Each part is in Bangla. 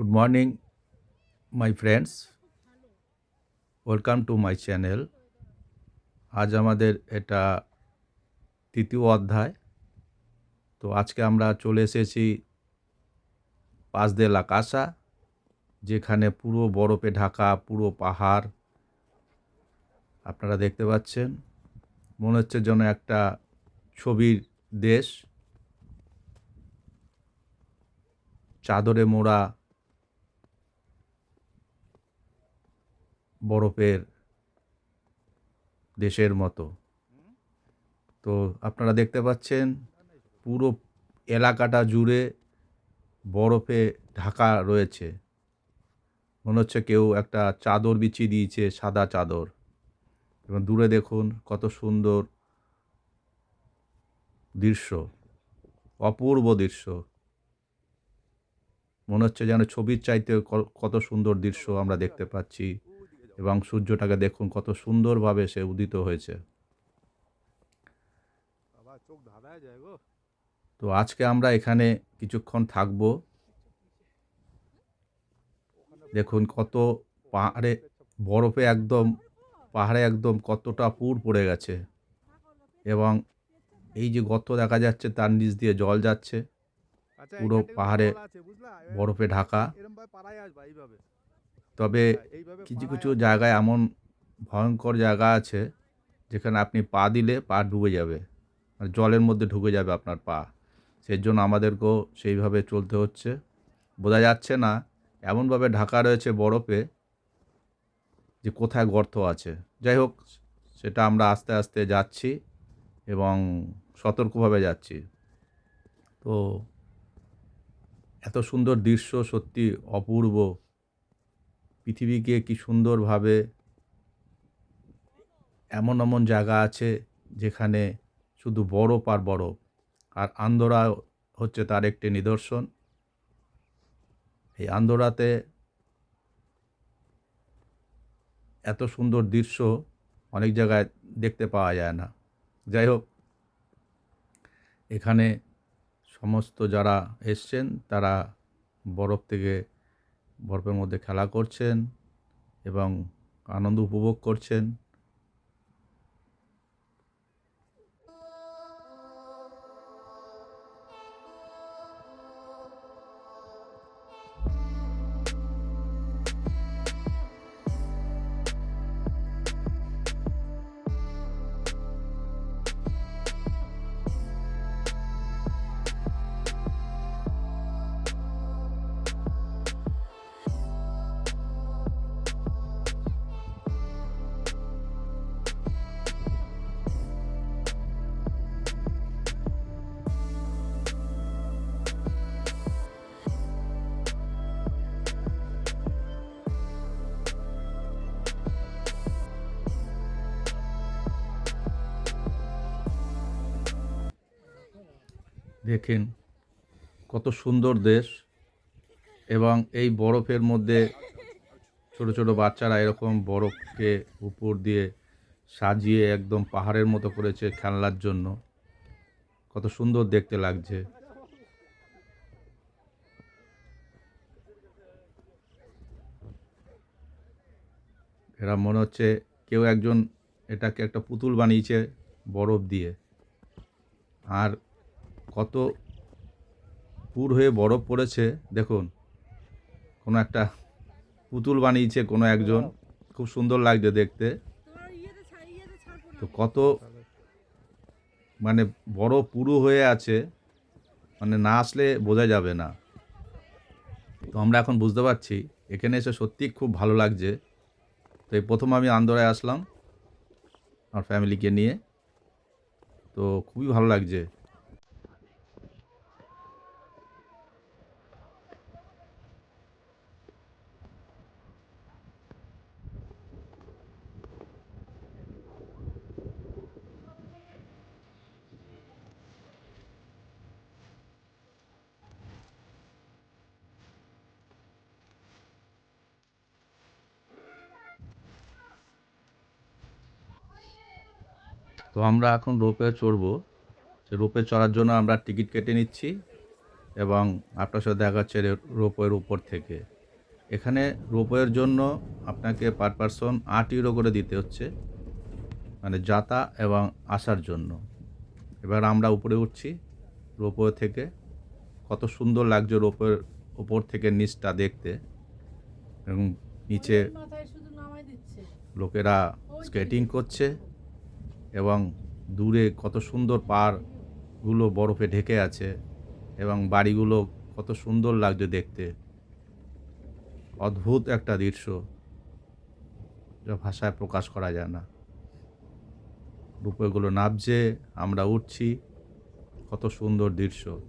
Good morning, my friends. Welcome to my channel আজ আমাদের এটা তৃতীয় অধ্যায়। তো আজকে আমরা চলে এসেছি পাশ দে লাকাসা যেখানে পুরো বরফে ঢাকা পুরো পাহাড়। আপনারা দেখতে পাচ্ছেন মনে হচ্ছে যেন একটা ছবির দেশ। চাদরে মোড়া বরফের দেশের মতো। তো আপনারা দেখতে পাচ্ছেন, পুরো এলাকাটা জুড়ে বরফে ঢাকা রয়েছে। মনে হচ্ছে কেউ একটা চাদর বিছিয়ে দিয়েছে, সাদা চাদর। এবং দূরে দেখুন কত সুন্দর দৃশ্য, অপূর্ব দৃশ্য। মনে হচ্ছে যেন ছবির চাইতে কত সুন্দর দৃশ্য আমরা দেখতে পাচ্ছি। এবং সূর্যটাকে দেখুন কত সুন্দরভাবে সে উদিত হয়েছে। তো আজকে আমরা এখানে কিছুক্ষণ থাকব। দেখুন কত পাহাড়ে বরফে একদম পাহাড়ে একদম কতটা পুর পড়ে গেছে। এবং এই যে গর্ত দেখা যাচ্ছে তার নিচ দিয়ে জল যাচ্ছে। আচ্ছা পুরো পাহাড়ে বরফে ঢাকা। তবে কিছু কিছু জায়গায় এমন ভয়ঙ্কর জায়গা আছে যেখানে আপনি পা দিলে পা ডুবে যাবে। মানে জলের মধ্যে ঢুকে যাবে আপনার পা। সেই জন্য আমাদেরকেও সেইভাবে চলতে হচ্ছে। বোঝা যাচ্ছে না এমনভাবে ঢাকা রয়েছে বরফে যে কোথায় গর্ত আছে। যাই হোক সেটা আমরা আস্তে আস্তে যাচ্ছি এবং সতর্কভাবে যাচ্ছি। তো এত সুন্দর দৃশ্য সত্যি অপূর্ব। পৃথিবীকে কি সুন্দরভাবে এমন এমন জায়গা আছে যেখানে শুধু বরফ আর বরফ? আর আন্দোরা হচ্ছে তার একটি নিদর্শন। এই আন্দোরাতে এত সুন্দর দৃশ্য অনেক জায়গায় দেখতে পাওয়া যায় না। যাই হোক, এখানে সমস্ত যারা এসছেন তারা বরফ থেকে বরফের মধ্যে খেলা করছেন এবং আনন্দ উপভোগ করছেন। দেখেন কত সুন্দর দেশ এবং এই বরফের মধ্যে ছোট ছোট বাচ্চারা এরকম বরফকে উপর দিয়ে সাজিয়ে একদম পাহাড়ের মতো করেছে খেলনার জন্য। কত সুন্দর দেখতে লাগছে। এরা মনে হচ্ছে কেউ একজন এটাকে একটা পুতুল বানিয়েছে বরফ দিয়ে। আর কত পুর হয়ে বরফ পড়েছে, দেখুন। কোনো একটা পুতুল বানিয়েছে কোনো একজন। খুব সুন্দর লাগছে দেখতে। তো কত মানে বড় পুরু হয়ে আছে মানে না আসলে বোঝা যাবে না। তো আমরা এখন বুঝতে পারছি, এখানে এসে সত্যি খুব ভালো লাগছে। তো এই প্রথম আমি আন্দোরায় আসলাম, আমার ফ্যামিলিকে নিয়ে। তো খুবই ভালো লাগছে। আমরা এখন রোপে চড়বো। সে রোপে চড়ার জন্য আমরা টিকিট কেটে নিচ্ছি এবং আপনার সাথে দেখা যাচ্ছে রোপওয়ের উপর থেকে। এখানে রোপওয়ের জন্য আপনাকে পার পারসন আট ইউরো করে দিতে হচ্ছে মানে যাতা এবং আসার জন্য। এবার আমরা উপরে উঠছি রোপওয়ে থেকে। কত সুন্দর লাগছে রোপওয়ের উপর থেকে নিচটা দেখতে। এবং নিচে লোকেরা স্কেটিং করছে। এবং দূরে কত সুন্দর পাড়গুলো বরফে ঢেকে আছে এবং বাড়িগুলো কত সুন্দর লাগছে দেখতে। অদ্ভুত একটা দৃশ্য। যা ভাষায় প্রকাশ করা যায় না। রূপেগুলো নাবছে আমরা উঠছি, কত সুন্দর দৃশ্য।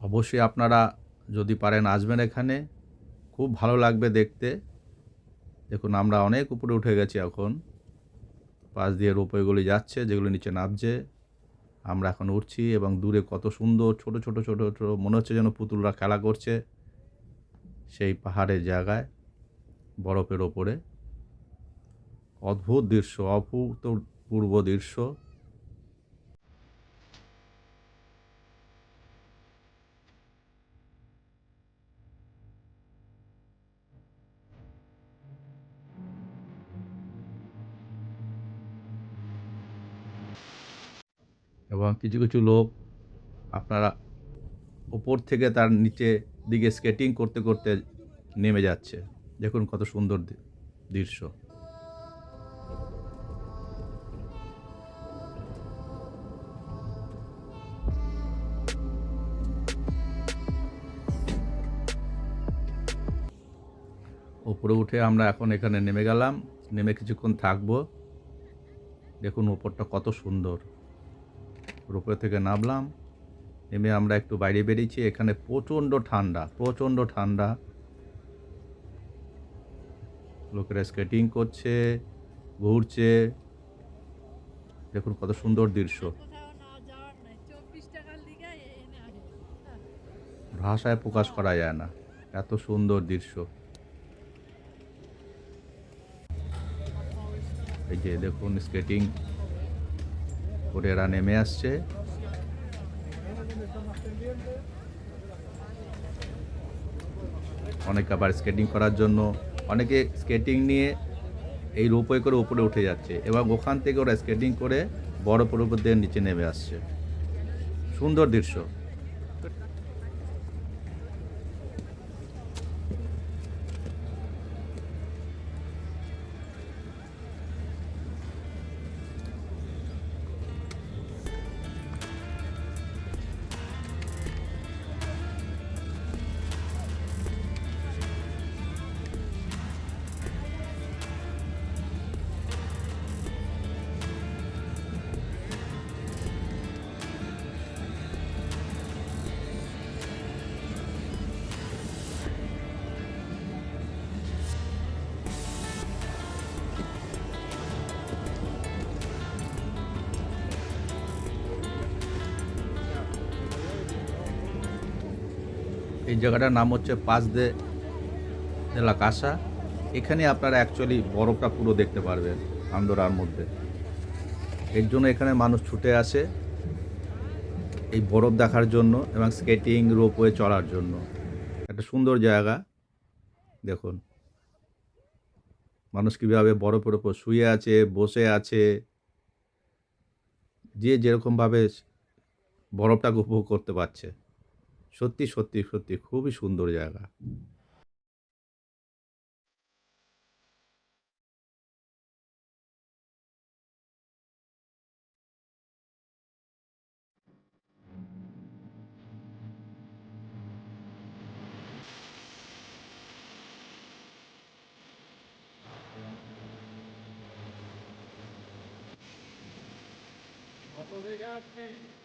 অবশ্যই আপনারা যদি পারেন আসবেন এখানে। খুব ভালো লাগবে দেখতে। দেখুন, আমরা অনেক উপরে উঠে গেছি এখন। পাশ দিয়ে রোপওয়েগুলি যাচ্ছে, যেগুলো নিচে নামছে। আমরা এখন উঠছি এবং দূরে কত সুন্দর ছোট ছোট ছোট ছোট, মনে হচ্ছে যেন পুতুলরা খেলা করছে সেই পাহাড়ের জায়গায়, বরফের ওপরে। অদ্ভুত দৃশ্য অভূতপূর্ব দৃশ্য। এবং কিছু কিছু লোক আপনারা ওপর থেকে তার নিচে দিকে স্কেটিং করতে করতে নেমে যাচ্ছে। দেখুন কত সুন্দর দৃশ্য। ওপরে উঠে আমরা এখন এখানে নেমে গেলাম। নেমে কিছুক্ষণ থাকব। দেখুন ওপরটা কত সুন্দর। উপরে থেকে নামলাম। নেমে আমরা একটু বাইরে বেরিয়েছি। এখানে প্রচণ্ড ঠান্ডা প্রচণ্ড ঠান্ডা। লোকেরা স্কেটিং করছে, ঘুরছে। দেখুন কত সুন্দর দৃশ্য। ভাষায় প্রকাশ করা যায় না। এত সুন্দর দৃশ্য। এই যে দেখুন স্কেটিং করে এরা নেমে আসছে। অনেকে আবার স্কেটিং করার জন্য, অনেকে স্কেটিং নিয়ে এই রোপওয়ে করে উপরে উঠে যাচ্ছে এবং ওখান থেকে ওরা স্কেটিং করে বড় দিয়ে নিচে নেমে আসছে। সুন্দর দৃশ্য। এই জায়গাটার নাম হচ্ছে পাঁচ দেলা কাসা। এখানে আপনারা অ্যাকচুয়ালি বরফটা পুরো দেখতে পারবেন আন্দোরার মধ্যে। এর জন্য এখানে মানুষ ছুটে আসে এই বরফ দেখার জন্য এবং স্কেটিং রোপওয়ে চড়ার জন্য। একটা সুন্দর জায়গা, দেখুন। মানুষ কীভাবে বরফের ওপর শুয়ে আছে, বসে আছে। যে যেরকমভাবে বরফটাকে উপভোগ করতে পারছে। সত্যি সত্যি সত্যি খুবই সুন্দর জায়গা। Obrigado,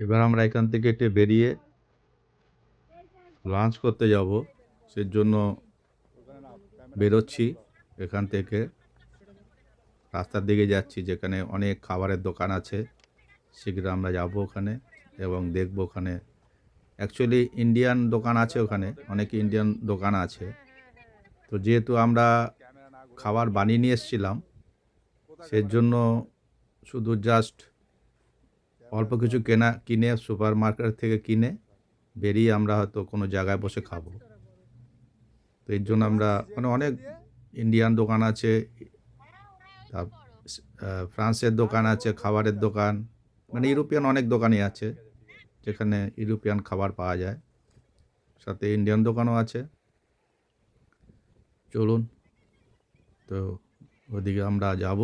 এবার আমরা এখান থেকে একটু বেরিয়ে লাঞ্চ করতে যাব। সেই জন্য বেরোচ্ছি এখান থেকে। রাস্তার দিকে যাচ্ছি যেখানে অনেক খাবারের দোকান আছে। শীঘ্র আমরা যাব ওখানে এবং দেখব ওখানে। অ্যাকচুয়ালি ইন্ডিয়ান দোকান আছে ওখানে, অনেক ইন্ডিয়ান দোকান আছে। তো যেহেতু আমরা খাবার বানিয়ে নিয়ে এসেছিলাম সেই জন্য শুধু জাস্ট অল্প কিছু কেনা, কিনে সুপার মার্কেট থেকে কিনে বেরিয়ে আমরা হয়তো কোনো জায়গায় বসে খাব। তো এর জন্য আমরা মানে অনেক ইন্ডিয়ান দোকান আছে ফ্রান্সের দোকান আছে, খাবারের দোকান মানে ইউরোপিয়ান অনেক দোকানই আছে, যেখানে ইউরোপিয়ান খাবার পাওয়া যায়। সাথে ইন্ডিয়ান দোকানও আছে। চলুন, তো ওদিকে আমরা যাব।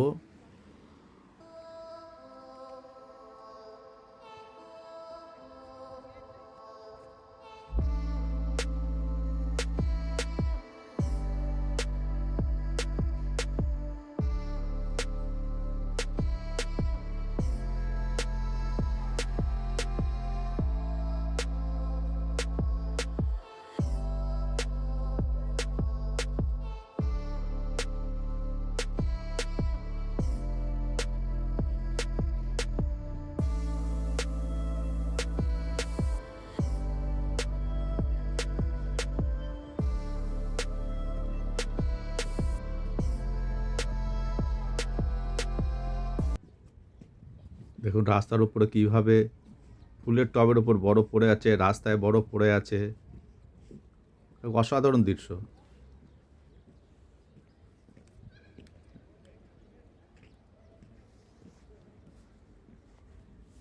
দেখুন, রাস্তার উপরে কীভাবে ফুলের টবের উপর বরফ পড়ে আছে, রাস্তায় বরফ পড়ে আছে। অসাধারণ দৃশ্য।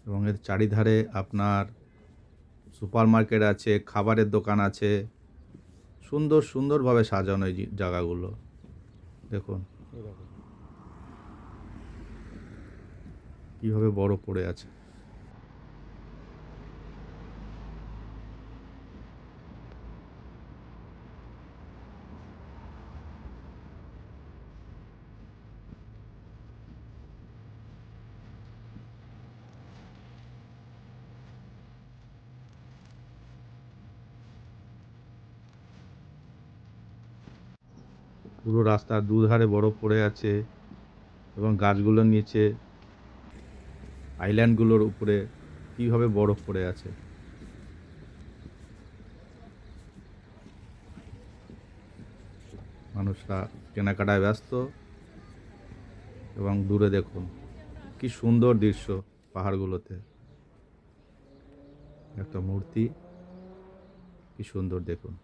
এবং এর চারিধারে আপনার সুপার মার্কেট আছে, খাবারের দোকান আছে। সুন্দর, সুন্দরভাবে সাজানো এই জায়গাগুলো। দেখুন। কীভাবে বড় পড়ে আছে। পুরো রাস্তার দুধারে বরফ পড়ে আছে এবং গাছগুলোর নিচে আইল্যান্ডগুলোর উপরে কীভাবে বরফ পড়ে আছে? মানুষরা কেনাকাটায় ব্যস্ত এবং দূরে দেখুন, কি সুন্দর দৃশ্য পাহাড়গুলোতে। একটা মূর্তি, কি সুন্দর দেখুন।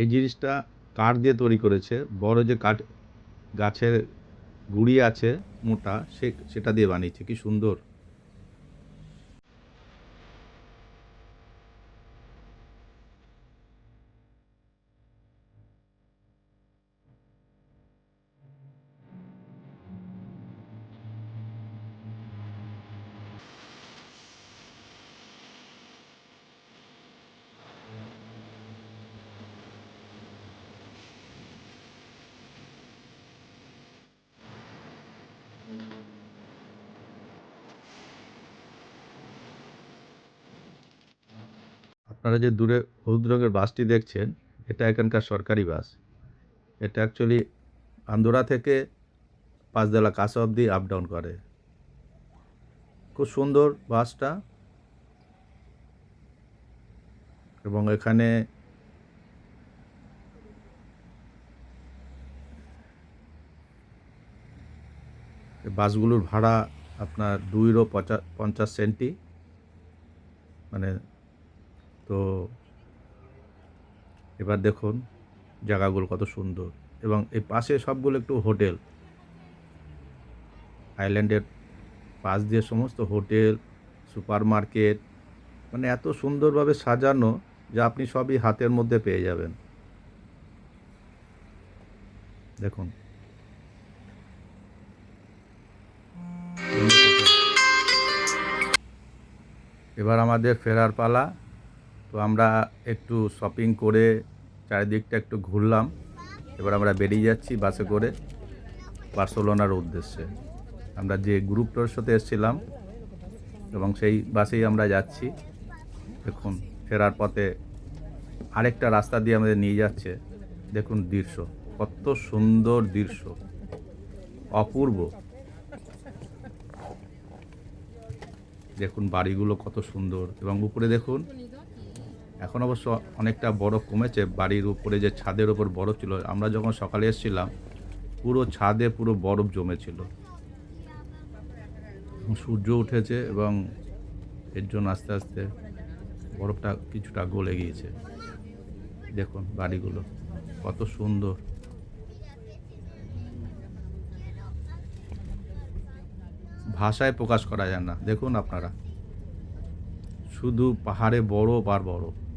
এই জিনিসটা কাঠ দিয়ে তৈরি করেছে। বড় যে কাঠ গাছের গুড়ি আছে মোটা, সে, সেটা দিয়ে বানিয়েছে। কি সুন্দর। আপনারা যে দূরে হলুদ রঙের বাসটি দেখছেন, এটা এখানকার সরকারি বাস। এটা অ্যাকচুয়ালি আন্দোরা থেকে পাঁচদলা কাঁসা অবধি আপ ডাউন করে। খুব সুন্দর বাসটা। এবং এখানে বাসগুলোর ভাড়া আপনার দুই ইউরো পঁচা, পঞ্চাশ সেন্টি। মানে তো এবার দেখুন জায়গাগুলো কত সুন্দর। এবং এই পাশে সবগুলো একটু হোটেল। আইল্যান্ডের পাশ দিয়ে সমস্ত হোটেল সুপার মার্কেট মানে এত সুন্দরভাবে সাজানো যা আপনি সবই হাতের মধ্যে পেয়ে যাবেন। দেখুন। এবার আমাদের ফেরার পালা। তো আমরা একটু শপিং করে চারিদিকটা একটু ঘুরলাম। এবার আমরা বেরিয়ে যাচ্ছি বাসে করে বার্সেলোনার উদ্দেশ্যে। আমরা যে গ্রুপটার সাথে এসেছিলাম এবং সেই বাসেই আমরা যাচ্ছি। দেখুন, ফেরার পথে আরেকটা রাস্তা দিয়ে আমাদের নিয়ে যাচ্ছে। দেখুন দৃশ্য, কত সুন্দর দৃশ্য। অপূর্ব। দেখুন বাড়িগুলো কত সুন্দর এবং উপরে দেখুন এখন অবশ্য অনেকটা বরফ কমেছে, বাড়ির উপরে যে ছাদের ওপর বরফ ছিল, আমরা যখন সকালে এসেছিলাম, পুরো ছাদে পুরো বরফ জমেছিল। সূর্য উঠেছে এবং এর জন্য আস্তে আস্তে বরফটা কিছুটা গলে গিয়েছে। দেখুন বাড়িগুলো, কত সুন্দর। ভাষায় প্রকাশ করা যায় না। দেখুন আপনারা। শুধু পাহাড়ে বরফ আর বরফ।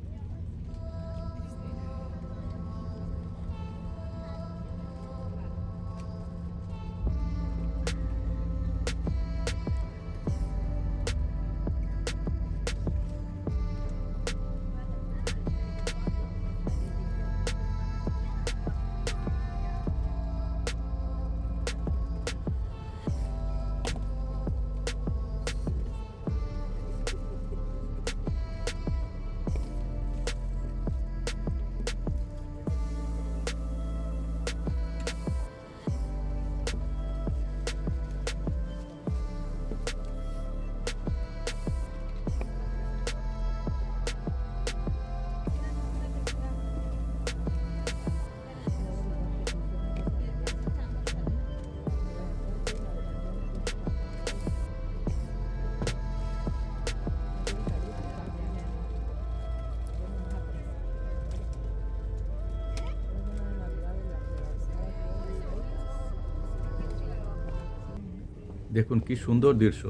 দেখুন কি সুন্দর দৃশ্য।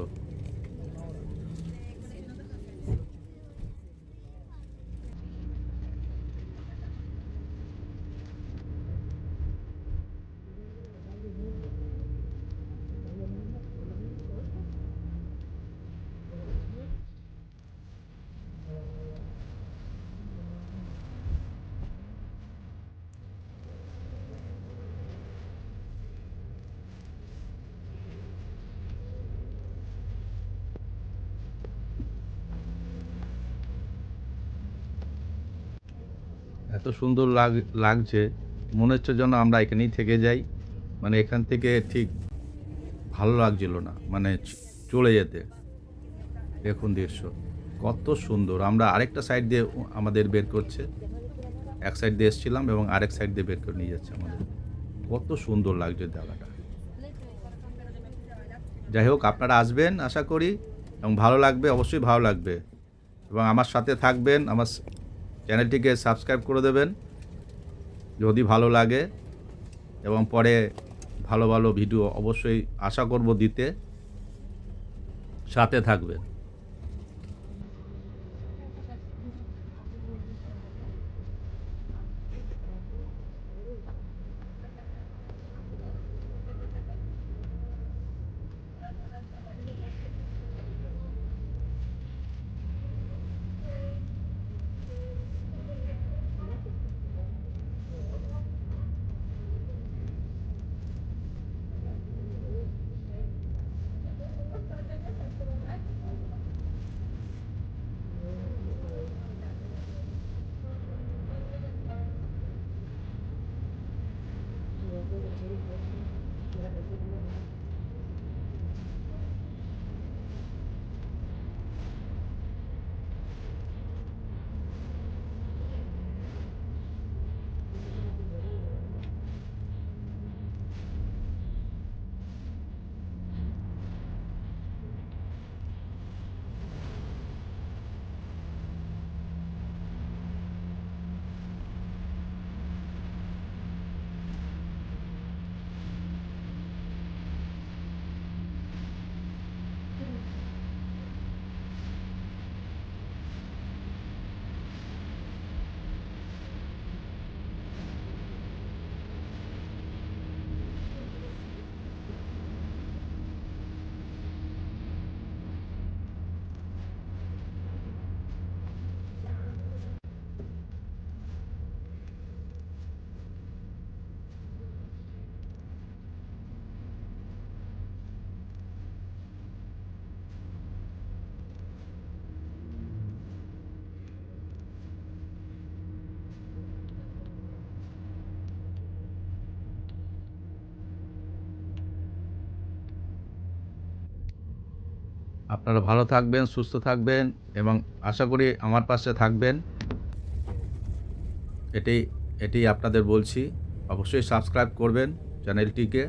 এত সুন্দর লাগ, লাগছে। মনে হচ্ছে যেন আমরা এখানেই থেকে যাই। মানে এখান থেকে ঠিক ভালো লাগছিল না। মানে চলে যেতে। দেখুন দৃশ্য। কত সুন্দর। আমরা আরেকটা সাইড দিয়ে আমাদের বের করছে। এক সাইড দিয়ে এসেছিলাম এবং আরেক সাইড দিয়ে বের করে নিয়ে যাচ্ছে আমাদের। কত সুন্দর লাগছে জায়গাটা। যাই হোক, আপনারা আসবেন, আশা করি। এবং ভালো লাগবে, অবশ্যই ভালো লাগবে। এবং আমার সাথে থাকবেন, আমার চ্যানেলটিকে সাবস্ক্রাইব করে দেবেন যদি ভালো লাগে এবং পরে ভালো ভালো ভিডিও অবশ্যই আশা করব দিতে সাথে থাকবেন। আপনারা ভালো থাকবেন, সুস্থ থাকবেন এবং আশা করি আমার পাশে থাকবেন। এটি এটি আপনাদের বলছি। অবশ্যই সাবস্ক্রাইব করবেন চ্যানেলটিকে।